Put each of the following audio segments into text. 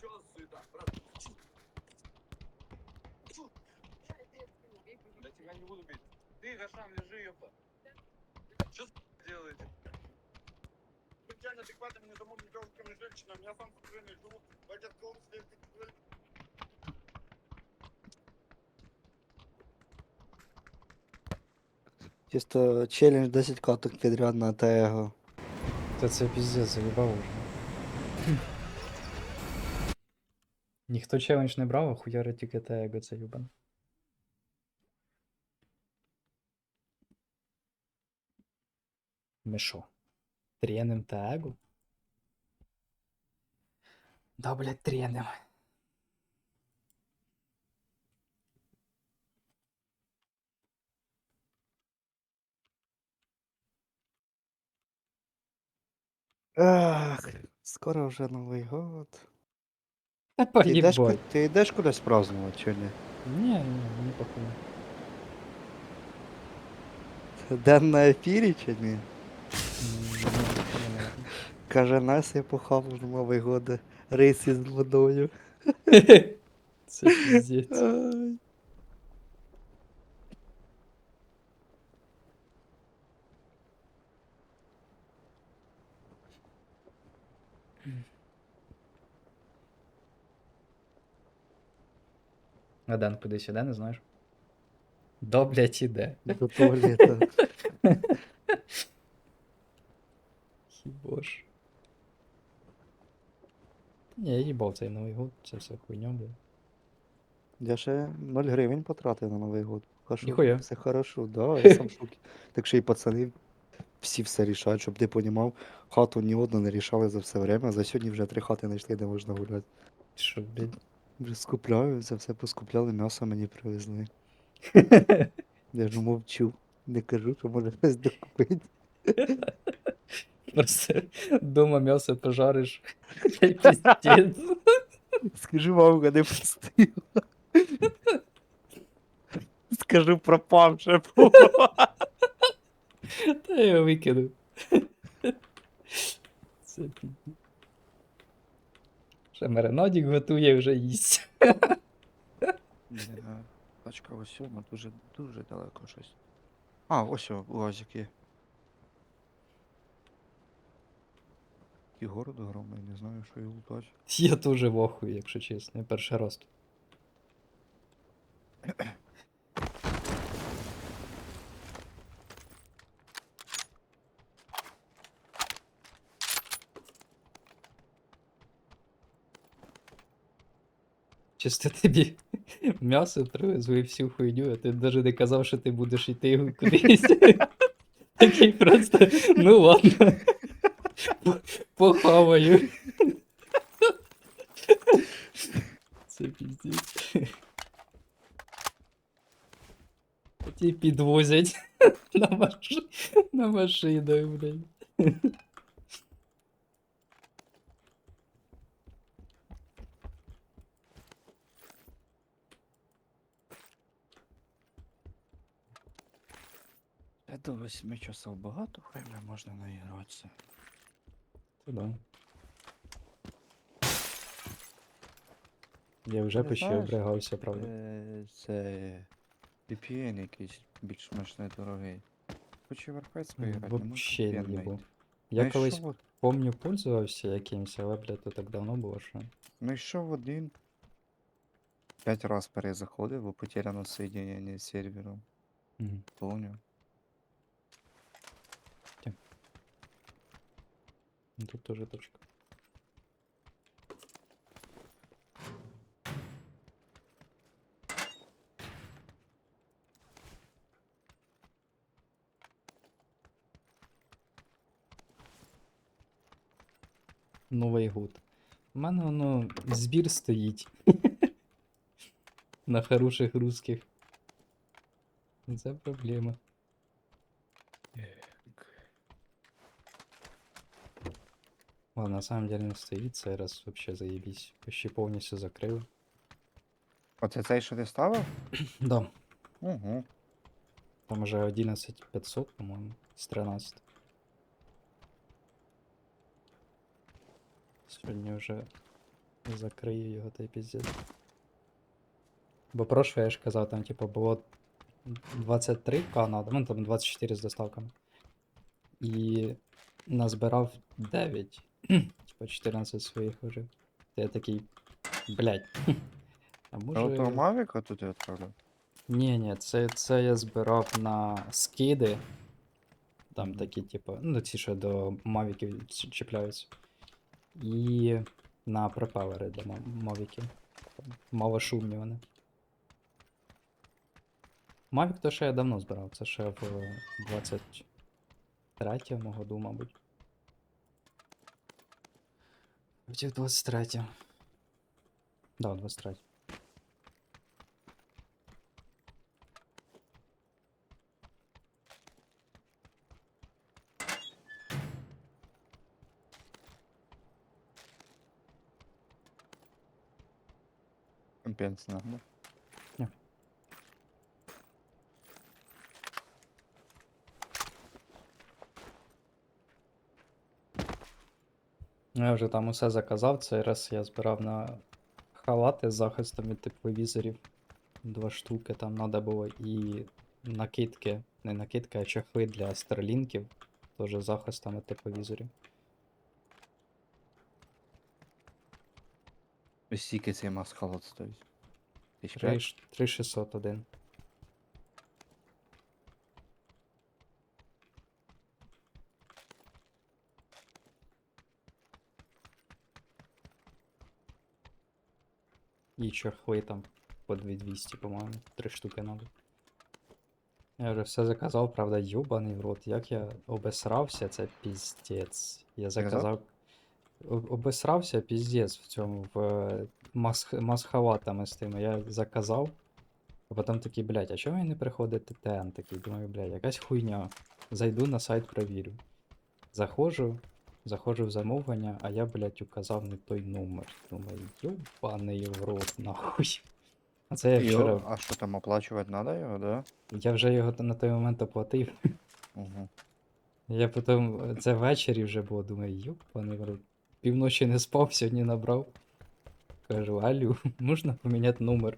Чё суета, брат? Я тебя не буду бить. Ты, Гашан, лежи, ёпта. Что делаете? Будьте неадекватными, не замужними девушками и женщинами. Я сам с женой живу. Давайте откроем свет. Чисто челлендж 10 каток підряд на Tego. Та це піздець, заїбав уже. Ніхто челендж не брав, а хуяри тільки tego, це юбан. Ми що? Треним тегу? Да, блядь, треним. Ах, скоро вже Новий год. Та Ти йдеш, ку- поїбать. ти йдеш кудись празднувати чи ні? Ні, ні, не похуй. День на ефірі чи ні? Ні, ні, ні. Каже, нас я похав на Новий год рейс із водою. Це піздець. Ай. А Дан кудись іде, не знаєш? Да, блядь, іде. До туалета. Хіба ж. Ні, я їбав цей Новий год, це все хуйня, блядь. Я ще 0 гривень потратив на Новий год. Кажу, Ніхуя. Все хорошо, да, я сам в шокі. Так що і пацани всі все рішають, щоб ти понімав, хату ні одну не рішали за все время. За сьогодні вже три хати знайшли, де можна гуляти. Що, блядь? Вже скупляю, це все поскупляли, м'ясо мені привезли. Я ж мовчу. Не кажу, що може щось докупити. Просто дома м'ясо пожариш. Пиздец. Скажу, мамка не пустила. Скажу, пропавше було. Та я викину. Це. Ще маринадік готує вже їсть. Тачка ось сьома, дуже, дуже далеко щось. А, ось о, УАЗик є. І город огромний, не знаю, що його лутать. Я дуже в охуї, якщо чесно. Я перший раз. тут. Чисто тобі м'ясо привезли всю хуйню, а ти навіть не казав, що ти будеш йти кудись. Такий просто, ну ладно. Похаваю. Це піздець. Ті підвозять на, маш... на машинах, блядь. До 8 часов багато, хай можна наігратися. Да. Я вже Ти почти знаєш, правда. Е, Це VPN якийсь більш смачний дорогий. Хочу Warface поіграти, не Вообще не VPN Я Знайшов колись помню, пользувався якимось, але, блядь, то так давно було, що. Знайшов один. П'ять раз перезаходив, бо потеряно соєдинення з сервером. Мгм. Помню. Тут теж точка. Новий год. У мене воно збір стоїть. На хороших русских. Це проблема. Ладно, на самом деле не стоит, цей раз вообще заебись. Почти повністю закрив. Оце цей, що ти ставив? Да. Угу. Там уже 11500, по-моему, с 13. Сьогодні вже закрию його той піздець. Бо прошлое я ж казав, там, типу, було 23к надо, ну там 24 з доставками. І назбирав 9. Типу 14 своїх вже. Та Я такий. Блять. А може. А то Мавіка тут відправляв? Ні, ні, це, це я збирав на скиди. Там такі, типу, ну, ці, що до мавіків чіпляються. І на пропелери для ма- мавіків. Малошумні вони. Мавік то ще я давно збирав, це ще в 23-му году, мабуть. Хотів 23. Да, 23. Компенсна, да? Я вже там усе заказав. Цей раз я збирав на халати з захистом від тепловізорів. Два штуки там треба було і накидки, не накидки, а чехли для старлінків. Теж з захистом від тепловізорів. Ось стільки цей масхалат стоїть. Тисяч п'ять? 3601. І чохли там по 2200, по-моєму. Три штуки надо. Я вже все заказав, правда, юбаний в рот. Як я обесрався, це піздець. Я Заказав? Обесрався піздець в цьому, в е, масх... масхалатами з тими. Я заказав. А потім такий, блядь, а чому мені не приходить ТТН? Такий, думаю, блядь, якась хуйня. Зайду на сайт, провірю. Заходжу, заходжу в замовлення, а я, блядь, указав не той номер. Думаю, йобаний в рот, нахуй. А це я Йо, вчора. А що там оплачувати треба його, да? Я вже його на той момент оплатив. Угу. Я потім, це ввечері вже було, думаю, йобаний в рот. Півночі не спав, сьогодні набрав. Кажу, алю, можна поміняти номер?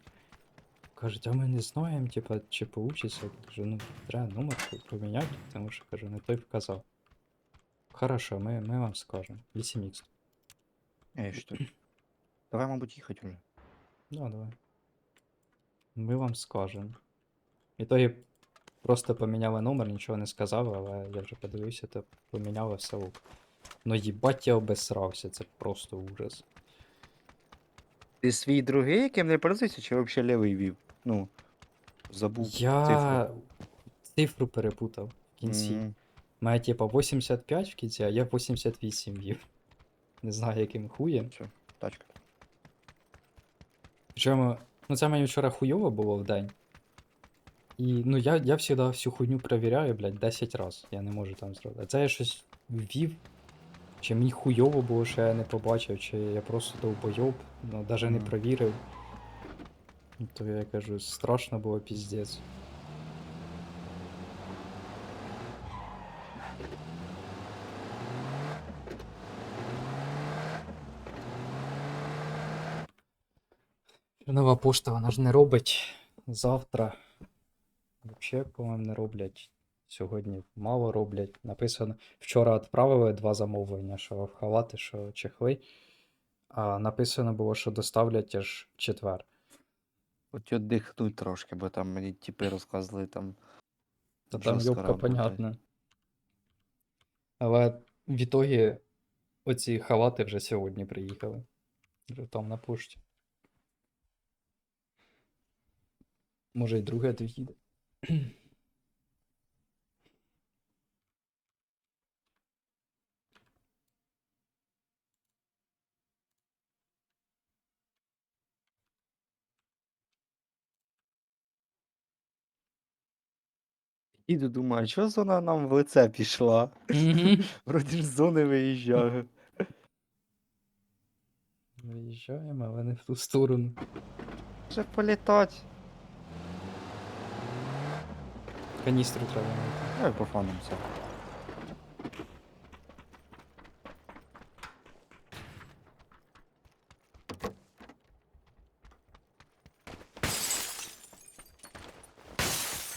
Кажуть, а ми не знаємо, типа, чи получиться. Кажу, ну, треба номер по- поміняти, тому що кажу, не той вказав. Хорошо, ми, ми вам скажемо. 8х. Ей, що? Давай, мабуть, їхати вже. Да, давай. Ми вам скажемо. І то просто поміняли номер, нічого не сказав, але я вже подивився, то поміняли все ок. Ну їбать я обесрався, це просто ужас. Ти свій другий, яким не пользуєшся, чи взагалі лівий вів? Ну, забув Я цифру. цифру перепутав в кінці. М, Має типа 85 в кінці, а я 88 вів. Не знаю, яким хуєм. Все, тачка. Причому, ну це мені вчора хуйово було в день. І ну я, я завжди всю хуйню перевіряю, блядь, 10 разів. Я не можу там зробити. А це я щось ввів. Чи мені хуйово було, що я не побачив, чи я просто довбойоб, ну навіть не провірив. То я кажу, страшно було піздець. Нова пошта, вона ж не робить завтра. Взагалі, по-моєму, не роблять. Сьогодні мало роблять. Написано, вчора відправили два замовлення, що халати, що чехли. А написано було, що доставлять аж четвер. От віддихнуй трошки, бо там мені типи розказували там. Та там работають. понятна. Але в ітогі оці халати вже сьогодні приїхали. Вже там на пошті. Може, і друге доїде. Іду думаю, що зона нам в лице пішла? Вроді ж з зони виїжджаю. Виїжджаємо, але не в ту сторону. Вже політать. Канистры, Каністру треба по Давай все.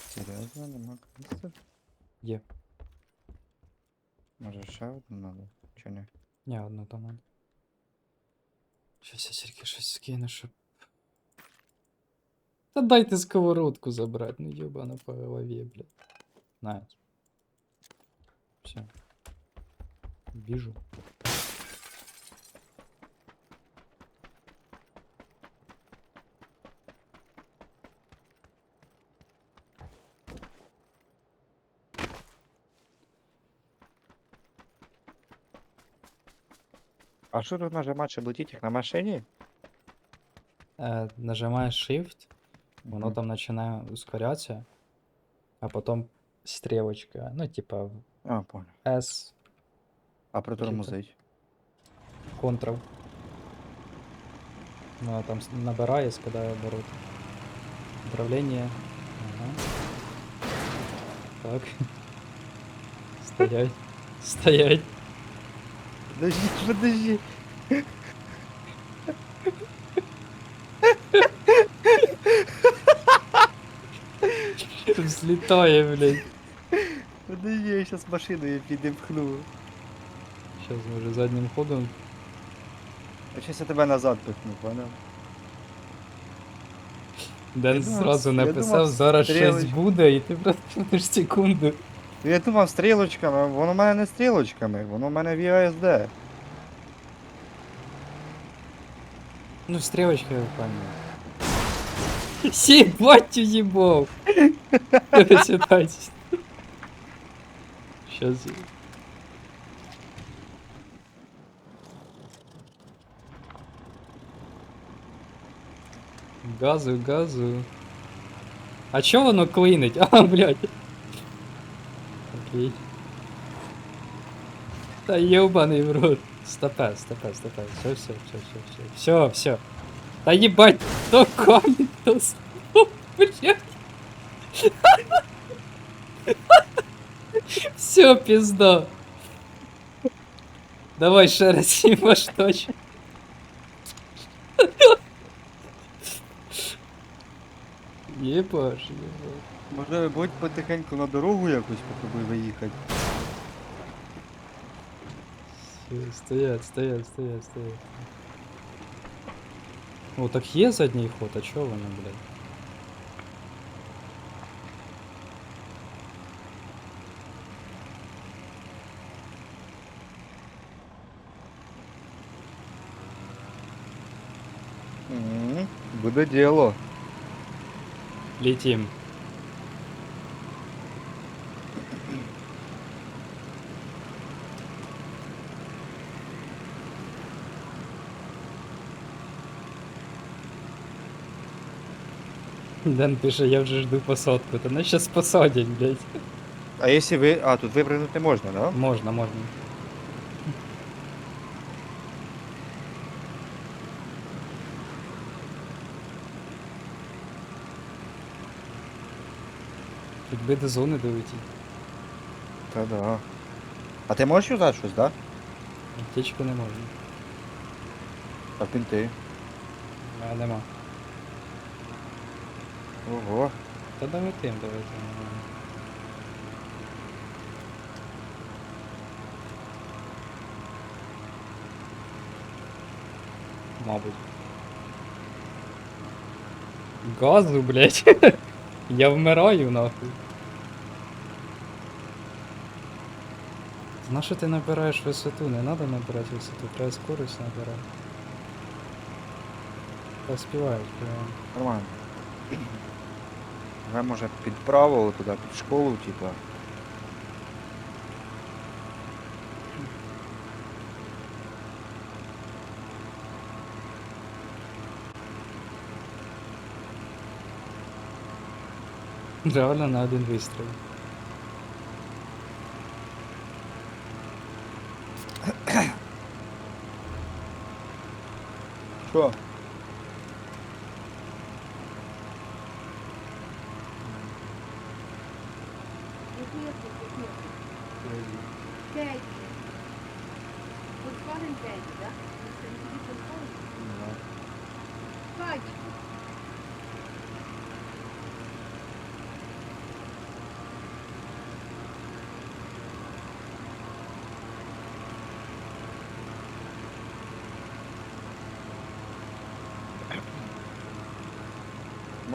Серьезно, нема каністр? Є. Може ще одну надо? Чи не? Не одну там надо. Щас я тільки щось скину, щоб Та дайте сковородку забрати, ну ёбана по голові, блядь. На. Все. Біжу. А що тут нажимати, щоб летіти як на машині? Е, нажимаєш Shift, воно Мгм. там починає ускорятися, а потом стрілочка, ну, типа А, понял. S, А притормозить. Ctrl. Ну, а там с- набирає, скидає обороти. Управління. Ага. Так. Стоять. Стоять. Подожди, подожди. Взлітає, блядь. Подожди, я сейчас машиною підіпхну. Сейчас може заднім ходом. А щас я тебе назад пихну, понял? Ден думав, зразу я написав, думав, зараз щось стрілочка. буде, і ти просто секунду. Ну, Я думав стрілочками, воно в мене не стрілочками, воно в мене VASD. Ну, стрелочка я понял. Ебать уебал! Сюда. Сейчас. Газу, газу. А чё воно клинить? А, блядь. Окей. Та ебаный в рот. Стопе, стопе, стопе. Все, все, все, все, все. Все, все. Да ебать, то камень, понравился. Все, пизда. Давай шарить его точь. Єбаш, єбаш. Можливо, будь потихеньку на дорогу якусь попробуй виїхати. Все, стоять, стоять, стоять, стоять. О, так є задній ход, а чого воно, блядь? М, Буде діло. Летим. Дэн пише, я вже жду посадку. Та нас сейчас посадять, блядь. А якщо ви. А, тут випрыгнути можна, да? Можна, можна. Тут би до зони долетіть. Та да. А ти можеш юзати щось, да? Аптечку не можна. А пінти. А нема. Ого. Та долетим, долетим. нормально. Мабуть. Газу, блядь. Я вмираю нахуй. На що ти набираєш висоту? Не треба набирати висоту, треба скорость набирати. Та співають, співають. Нормально. Ви може під право туди, під школу, типа. Реально на один вистріл. Що?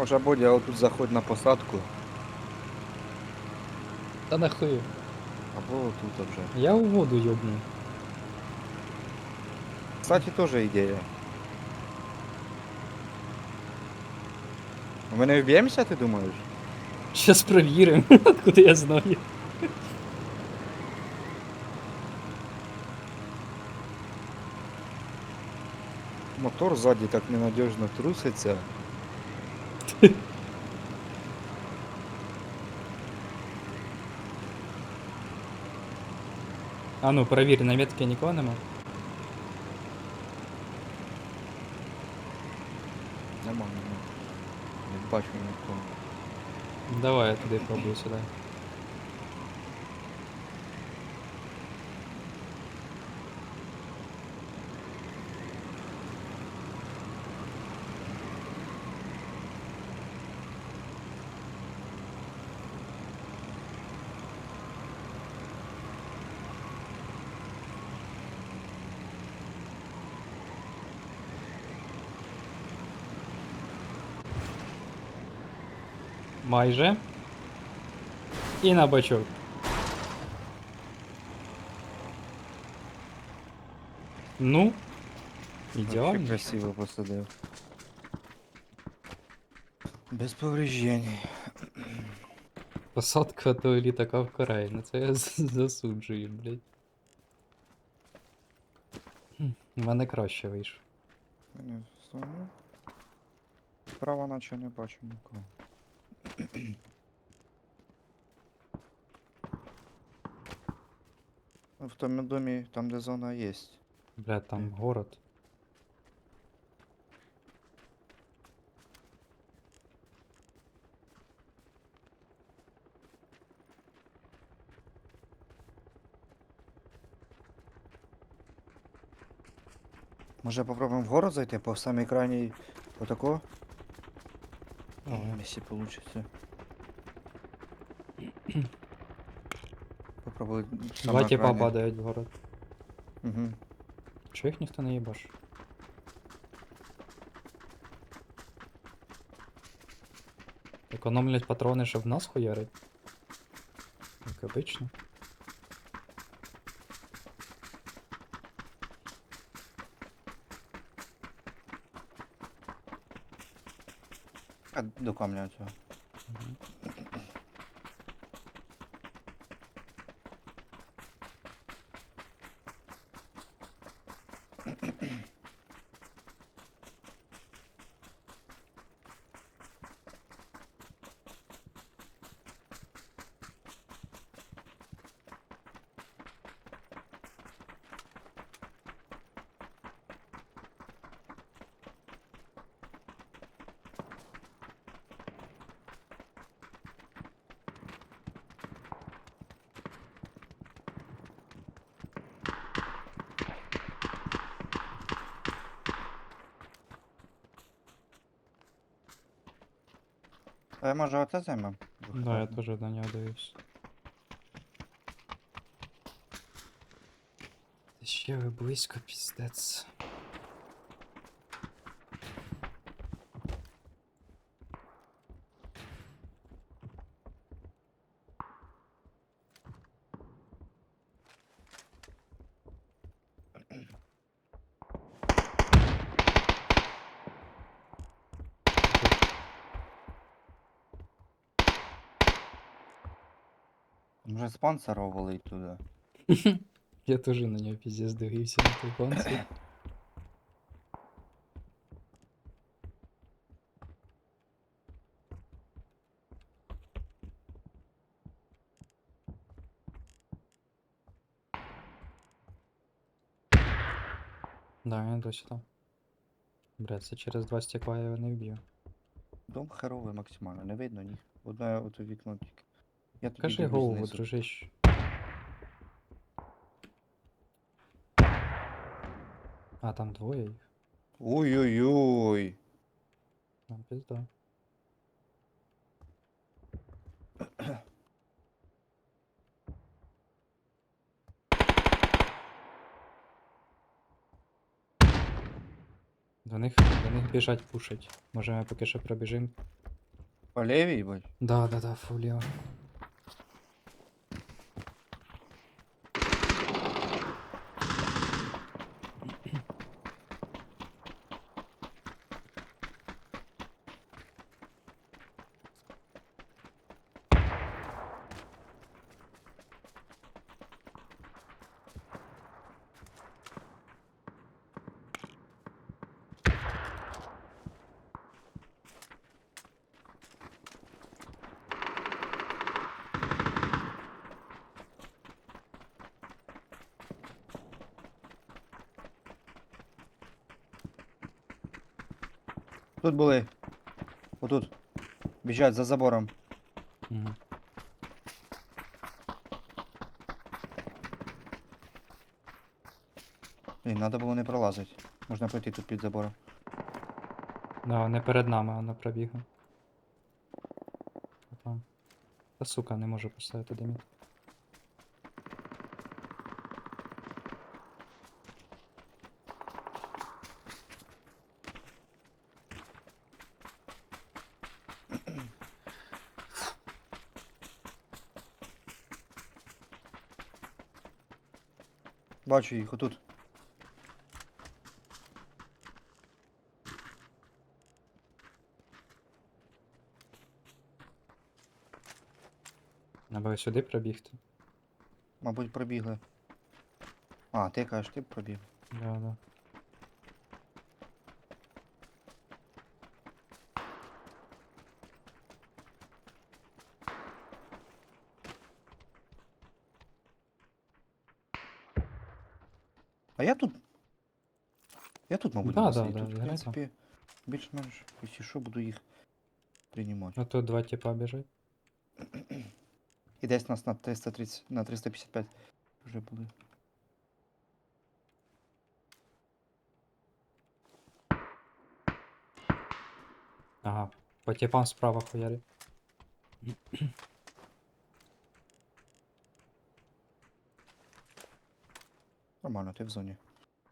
Може Бодя отут заходь на посадку, Та нахуй. або отут вже. Я у воду йобну. Кстати, теж ідея. Ми не вб'ємося, ти думаєш? Щас провіримо, откуда я знаю. Мотор ззаді так ненадіжно труситься. А ну, провір, на метки нікого нема. Нема, нема. Не бачу нікого. Давай я туди пробую сюди. Майже. І на бачок. Ну. Вообще Ідеально. красиво посадив. Без повреждень. Посадка того літака в Кореї. Ну це я з- засуджую, блядь. Хм, У мене краще вийшло. Не знаю. Справа наче не бачу нікого. Ну, В тому домі, там де зона є. Блядь, там город. Може попробуємо в город зайти по самій крайній отако? Ага. Якщо получится. Попробуй. Два типа падають в город. Угу. Чого їх ніхто не їбаш? Економлять патрони, щоб нас хуярить. Як обично. А, до камня цього. А я може оце займем? Да, я теж на нього дивився. Ще ви близько, піздець. Може спонсоров валить туди. Я теж на нього піздець дивився на той конці. Да, він досі там. Бля, це через два стекла я його не вб'ю. Дом херовий максимально, не видно ні. Одне ото вікно тільки. Я тобі Кажи дивлюсь голову, знизу. дружище. А, там двоє їх. Ой-ой-ой. Там пізда. До них, до них біжать пушать. Може ми поки що пробіжим. По лівій, бать. Да, да, да, фуліо. Тут були. Отут. Біжать за забором. Угу. Блін, треба було не пролазити. Можна пройти тут під забором. Да, вони перед нами, воно пробігли. Там. Та сука, не можу поставити диміт. Бачу їх отут. Треба сюди пробігти. Мабуть, пробігли. А, ти кажеш, ти пробіг. Да, да. А я тут. Я тут, мабуть, Да, буду да, сидіти. да, тут, в грай принципі, більш-менш, якщо що, буду їх приймати. А тут два типа біжать. І десь нас на 330, на 355 вже були. Ага. По типам справа хуярі. Нормально, ти в зоні.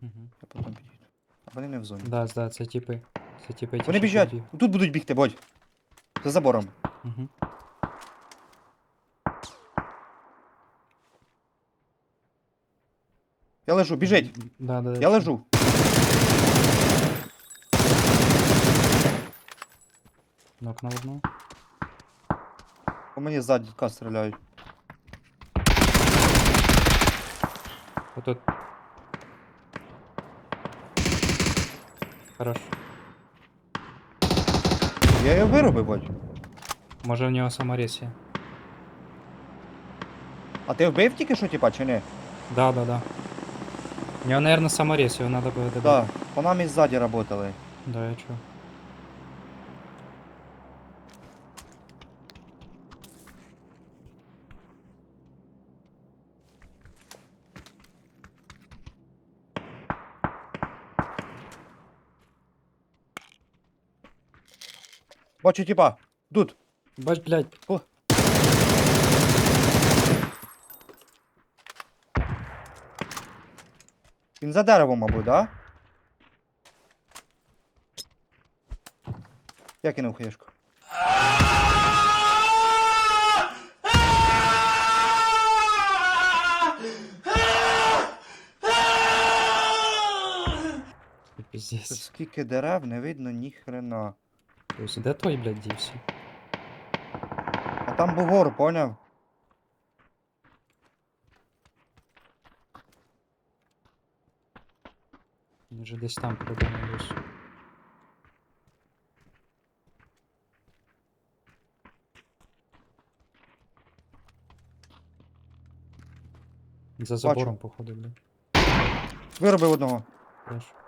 Угу. Я потім підійду. А вони не в зоні. Да, да, це типи. Це типи ті, Вони що біжать! тут Тут будуть бігти, бодь! За забором. Угу. Я лежу, біжить! Да, да, Я лежу. Нок на одну. По мені ззаді ка стріляють. Отут. Хорош. Я його виробив, бодь. Може в нього саморез є. А ти вбив тільки що, типа, чи не? Да, да, да. У нього, наверное, саморез, його надо буде добити. Да. По нам і ззаді работали. Да, я чую. Бачу, типа. Тут. Бач, блядь. О. Він за деревом, мабуть, да? Я кинув хаєшку. Пиздец. скільки дерев, не видно ні хрена. Ось де той, блядь, дівся? А там бугор, поняв? Він же десь там придумав. За забором, походу, блядь. Виробив одного. Теж.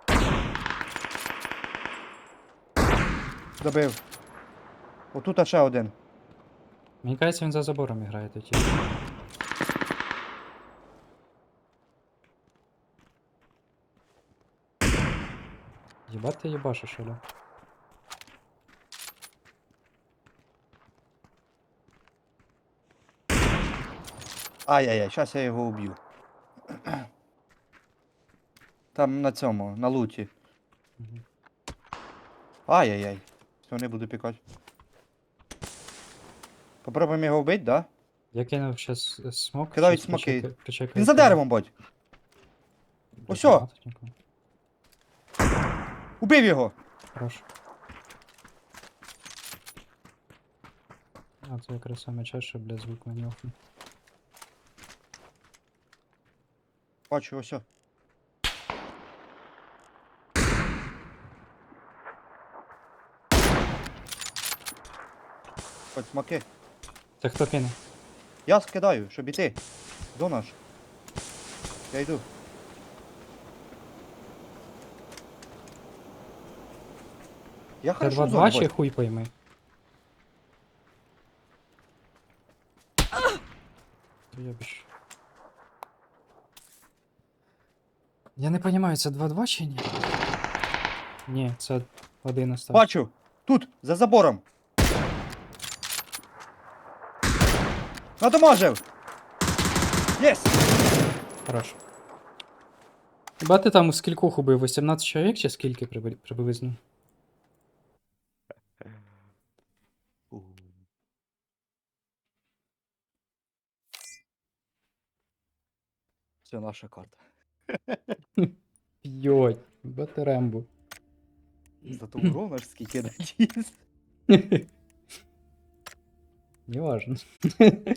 Добив. Отут ще один. Мені кажеться, він за забором грає тип. Єбать ти їбашиш, Оля. Ай-яй-яй, зараз я його уб'ю. Там на цьому, на луті. Ай-яй-яй. Все, не буду пікати. Попробуємо його вбити, да? Я кинув щас е, смок. Кидають щас смоки. почекаю- почекаю, Він за коли- деревом, бать. Блядь, Осьо! нема тут нікого. Убив його! Хорош. А, це якраз саме час, щоб для звук охну. Бачу, ось. Хоч смаки. Це хто кине? Я скидаю, щоб іти. До наш. Я йду. Я Це хорошо 2-2 зону, чи хуй пойми? Я. Я не розумію, це 2-2 чи ні? Ні, це один остався. Бачу! Тут, за забором. Надамажив! Єс! Хорош. Хіба ти там скількох убив? 18 чоловік чи скільки прибли- приблизно? Це наша карта. П'ять. Батерембо. Зато урона ж скільки надіс. Неважно.